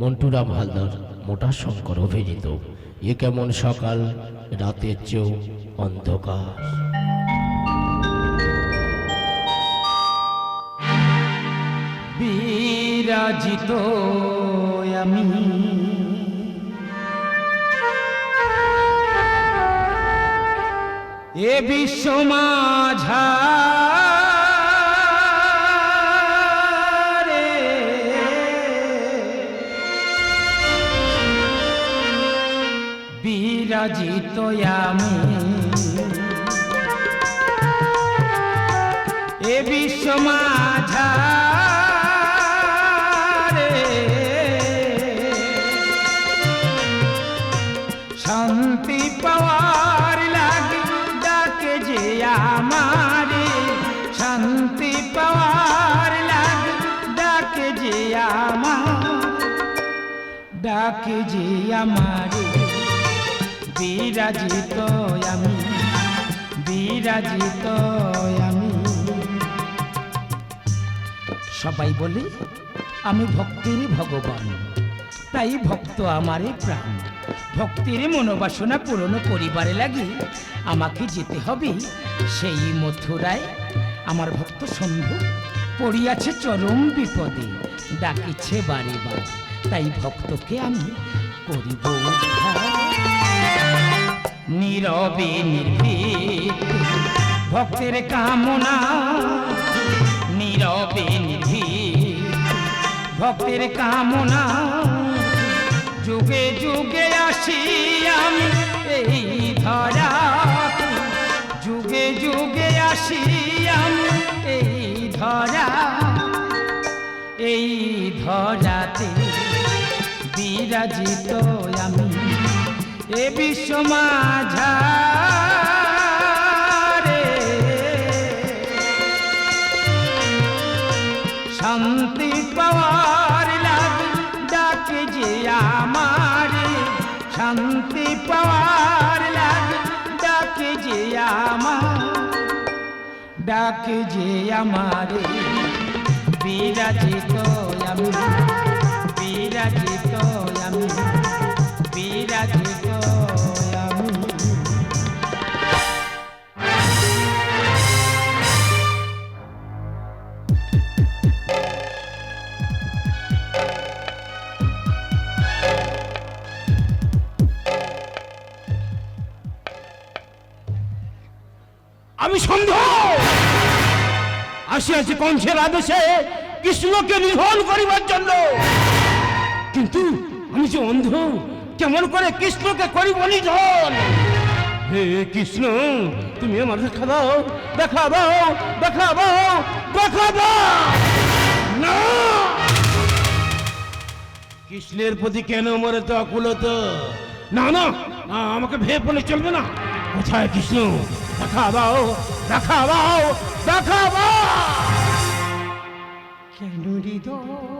মন্টুরাম হালদার মোটা শঙ্কর অভিনীত। এ কেমন সকাল? রাতের চেয়েও অন্ধকার। বিরাজিত আমি। এ বিশ্ব মাঝারে বিরাজিত আমি। এ বিশ্ব মাঝারে শান্তি পাওয়ার লাগে ডাকে যে আমারে। শান্তি পাওয়ার লাগে ডাকে যে আমার ডাকে যে আমারে। বিরাজিত আমি বিরাজিত আমি সবাই বলে, আমি ভক্তিরই ভগবান, তাই ভক্ত আমারই প্রাণ। ভক্তির মনোবাসনা পূরণ করিবারে লাগে আমাকে যেতে হবে। সেই মথুরায় আমার ভক্ত সন্ধু পড়িয়াছে চরম বিপদে, ডাকিছে বারে বার, তাই ভক্তকে আমি করিব উদ্ধার। নীরবে নির্ভীক, ভক্তের কামনা। নীরবে নির্ভীক, ভক্তের কামনা। যুগে যুগে আসি আমি এই ধরা যুগে যুগে আসি আমি এই ধরা। এই ধরাতে বিরাজিত আমি। এ বিশ্ব মাঝারে শান্তি পাওয়ার লাগে ডাকে যে আমারে। শান্তি পাওয়ার লাগে ডাকে যে আমার। ডাকে যে আমারে। বিরাজিত আমি। আসিয়াছি কংসের আদেশে কৃষ্ণকে নিধন করিবার জন্য। কিন্তু আমি যে অন্ধ, কেমন করে কৃষ্ণকে করিব নিধন? হে কৃষ্ণ, তুমি আমার দেখা দাও দেখা দাও দেখা দাও দেখা দাও। না! কৃষ্ণের প্রতি কেন মরে তো অকুলত না না আমাকে ভেবে পড়লে চলবে না। কোথায় কৃষ্ণ? দেখা দাও দেখা দেখাবা কেন হৃদয়?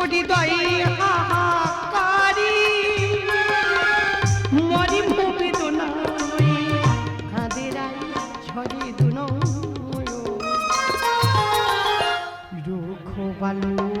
হৃদয়ে হাহাকারি। মরি মোবেদনায় খাদেরাই ঝরে দুনো রোখো বালু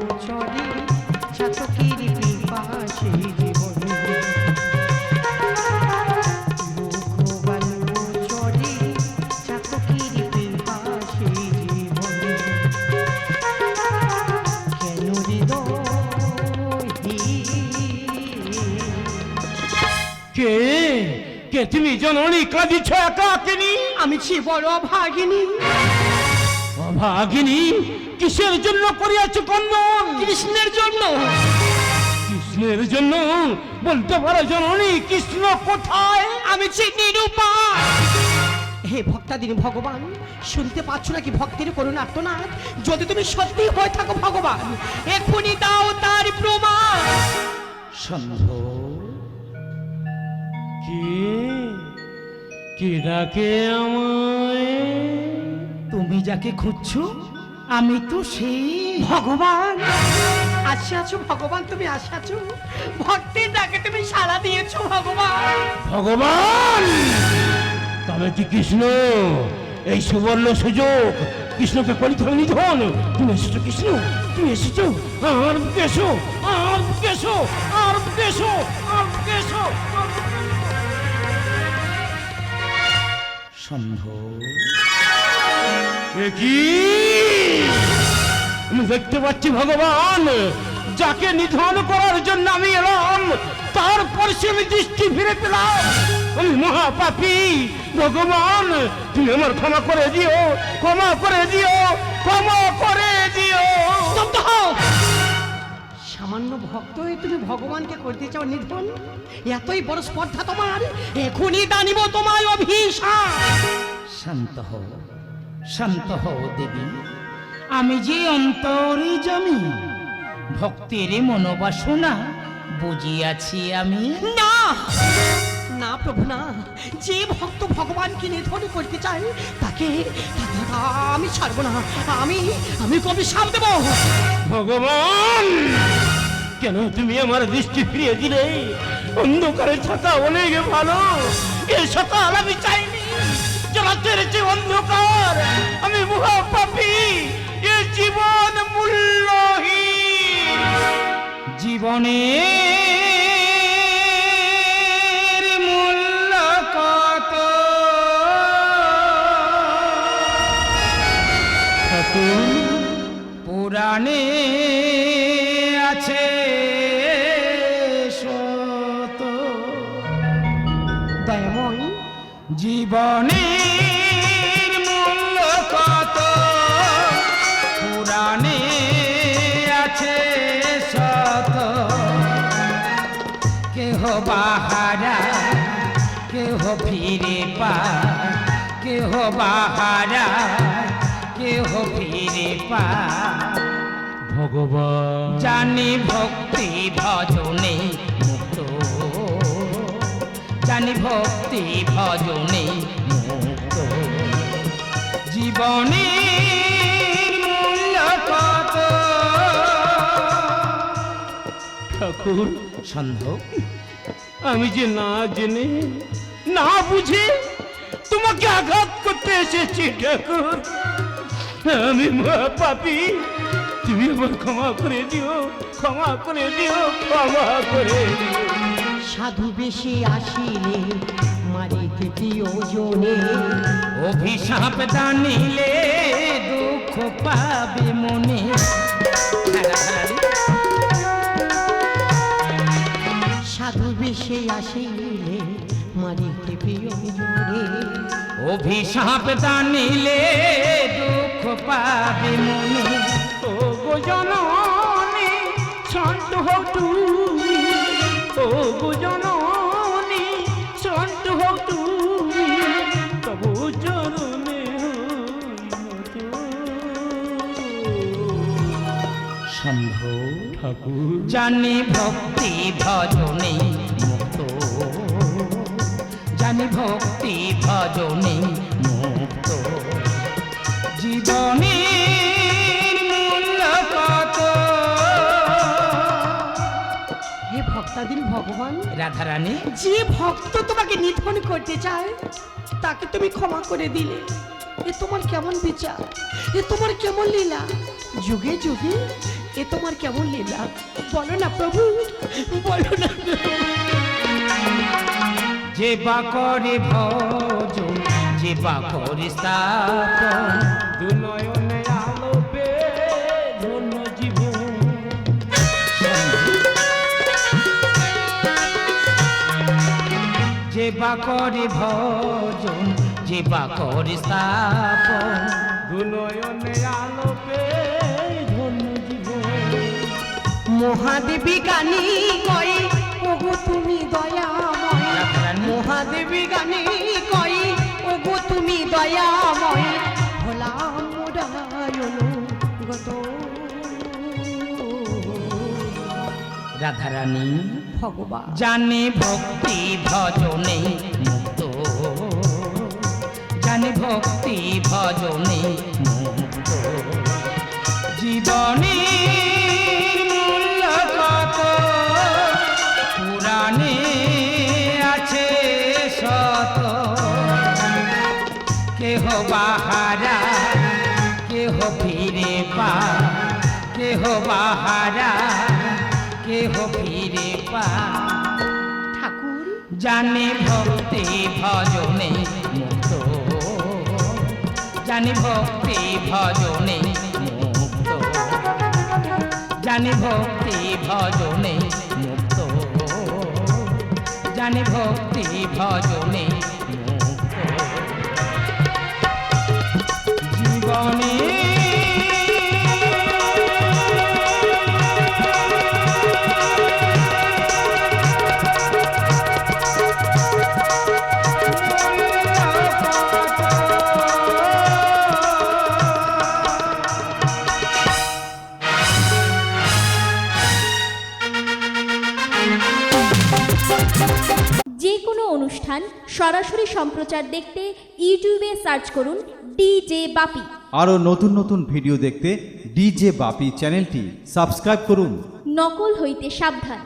কে তুমি জননী কাঁদিছ একাকিনী। আমি ছি বড় ভাগিনী অভাগিনী কিসের জন্য করিয়াছ কন্দন কৃষ্ণের জন্য। কৃষ্ণের জন্য? বলতে পারো জননী কৃষ্ণ কোথায়? আমি ছি নিরূপা। হে ভক্তাদিনী ভগবান শুনতে পাচ্ছ নাকি ভক্তের করুণ আর্তনাদ যদি তুমি সত্যি হয়ে থাকো ভগবান এক্ষুনি দাও তার প্রমাণ। সন্ধ। কে? কে ডাকে আমায়? তুমি যাকে খুঁজছো আমি তো সেই। ভগবান! আসে আছো ভগবান তুমি আসে আছো। ভক্তের ডাকে তুমি সাড়া দিয়েছ ভগবান। ভগবান! তবে কি কৃষ্ণ? এই সুবর্ণ সুযোগ কৃষ্ণকে পরীক্ষা নিধন তুমি এসেছ কৃষ্ণ? তুমি এসেছ? আর কেশো আর কেশো আর কেশো আর কেশো। সন্ধ কি? আমি দেখতে পাচ্ছি ভগবান, যাকে নিধন করার জন্য আমি এলাম তারপর সে আমি দৃষ্টি ফিরে পেলাম। আমি মহাপাপি, ভগবান, তুমি আমার ক্ষমা করে দিও, ক্ষমা করে দিও, ক্ষমা করে দিও। সামান্য ভক্ত হয়ে তুমি ভগবানকে করতে চাও নিধন? এতই বড় স্পর্ধা তোমার? এখনই দানিব তোমায় অভিশাপ শান্ত হও শান্ত হও দেবী। আমি যে অন্তরে জমি ভক্তের মনোবাসনা বুঝিয়াছি আমি। না! না প্রভু না। যে ভক্ত ভগবানকে নিধন করতে চায় তাকে তাকে আমি ছাড়বো না। আমি আমি কবি সাপ দেবো? ভগবান! কেন তুমি আমার দৃষ্টি ফিরিয়ে দিলে? অন্ধকারে ছাতা অনেক ভালো। এ ছাতা আমি চাইনি জগতের যে অন্ধকার, আমি মহাপাপী এ জীবন মূল্যহীন। জীবনে বাহারা কেহ ফিরে পা কেহ বাহারা কেহ ফিরে পা ভগবান। জানি ভক্তি ভজনে মুক্ত জানি ভক্তি ভজনে মুক্ত। জীবনে মূল্য কত? ঠাকুর সন্ধ। আমি যে না জেনে না বুঝে তোমাকে আঘাত করতে এসেছি ঠাকুর। আমি পাপি তুমি আমার ক্ষমা করে দিও ক্ষমা করে দিও ক্ষমা করে দিও। সাধু বেশি আসিলে মারিতে প্রিয়জনে অভিশাপ দানিলে দুঃখ পাবে মনে। বেশি আসিলে মারিতে প্রিয়জনে অভিশাপ দানিলে দুঃখ পাবে মনে। ও গো জননী শান্ত হও তুমি। ও গো জননী শান্ত হও তুমি। তবু চরণে সম্ভ ঠাকুর। জানি ভক্তি ভজনে। জানি ভক্তি ভজনে মুক্ত। কত হে ভক্তাদিন ভগবান রাধারানী। যে ভক্ত তোমাকে নিধন করতে চায় তাকে তুমি ক্ষমা করে দিলে। এ তোমার কেমন বিচার? এ তোমার কেমন লীলা? যুগে যুগে এ তোমার কেমন লীলা? বলো না প্রভু বলো না যে বা করে ভজন যে বা করে স্থাপন। আলো পে করে ভজন যে করে স্থাপন। দুনয়নে ধন্য জীবন। মহাদেবী গানি ওগো তুমি দয়াময় রাধারানী। গানে কই ওগো তুমি দয়াময় হলাম মোরায়ন গত রাধারানী ভগবান জানে ভক্তি ভজনে মুক্ত জানে ভক্তি ভজনে বাহারা কেহ ফিরে পা। ঠাকুর? জানে ভক্তি ভজনে মুক্ত। জানি ভক্তি ভজনে মুক্ত। জানি ভক্তি ভজনে মুক্ত। জানি ভক্তি ভজনে মুক্ত। জীবনে সরাসরি সম্প্রচার দেখতে ইউটিউবে সার্চ করুন ডিজে বাপি। আরও নতুন নতুন ভিডিও দেখতে ডিজে বাপি চ্যানেলটি সাবস্ক্রাইব করুন। নকল হইতে সাবধান।